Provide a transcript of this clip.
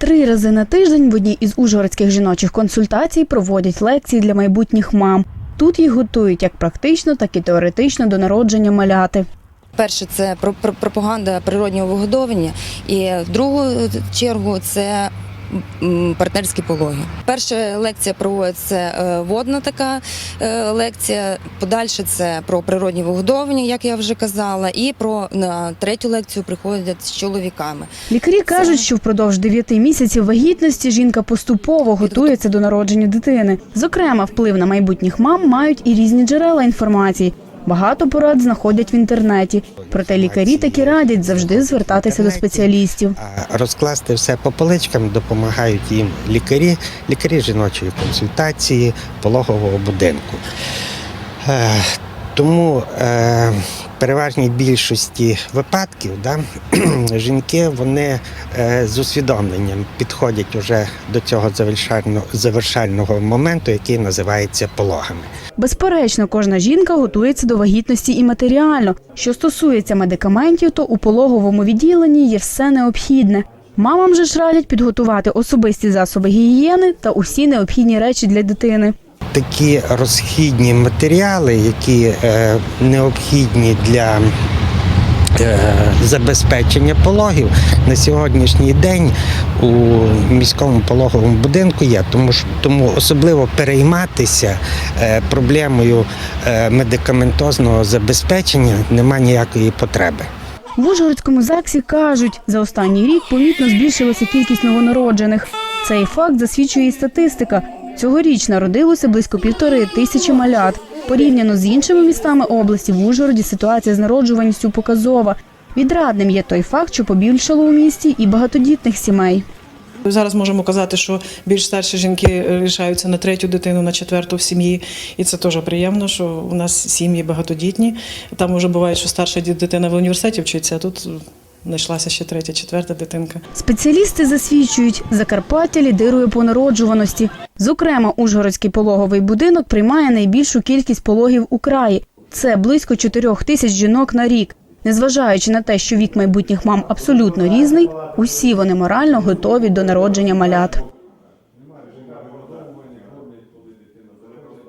Три рази на тиждень в одній із ужгородських жіночих консультацій проводять лекції для майбутніх мам. Тут їх готують як практично, так і теоретично до народження маляти. Перше це про- про- пропаганда природнього вигодовування, і в другу чергу це партнерські пологи. Перша лекція проводиться е, водна така е, лекція. Подальше це про природні вигодовування, як я вже казала, і про на третю лекцію приходять з чоловіками. Лікарі кажуть, що впродовж 9 місяців вагітності жінка поступово готується до народження дитини. Зокрема, вплив на майбутніх мам мають і різні джерела інформації. Багато порад знаходять в інтернеті. Проте лікарі таки радять завжди звертатися до спеціалістів. Розкласти все по поличкам допомагають їм лікарі, лікарі жіночої консультації, пологового будинку. Тому е, переважній більшості випадків да, жінки вони е, з усвідомленням підходять уже до цього завершального, завершального моменту, який називається пологами. Безперечно, кожна жінка готується до вагітності і матеріально. Що стосується медикаментів, то у пологовому відділенні є все необхідне. Мамам же ж радять підготувати особисті засоби гігієни та усі необхідні речі для дитини. Такі розхідні матеріали, які е, необхідні для е, забезпечення пологів на сьогоднішній день у міському пологовому будинку є. Тому, що- тому особливо перейматися е, проблемою медикаментозного забезпечення немає ніякої потреби. В Ужгородському ЗАГСі кажуть, за останній рік помітно збільшилася кількість новонароджених. Цей факт засвідчує і статистика. Цьогоріч народилося близько півтори тисячі малят. Порівняно з іншими містами області в Ужгороді ситуація з народжуваністю показова. Відрадним є той факт, що побільшало у місті і багатодітних сімей. Зараз можемо казати, що більш старші жінки рішаються на третю дитину, на четверту в сім'ї, і це теж приємно, що у нас сім'ї багатодітні. Там вже буває, що старша дитина в університеті вчиться, а тут знайшлася ще третя, четверта дитинка. Спеціалісти засвідчують, Закарпаття лідирує по народжуваності. Зокрема, Ужгородський пологовий будинок приймає найбільшу кількість пологів у краї. Це близько 4 тисяч жінок на рік. Незважаючи на те, що вік майбутніх мам абсолютно різний, усі вони морально готові до народження малят.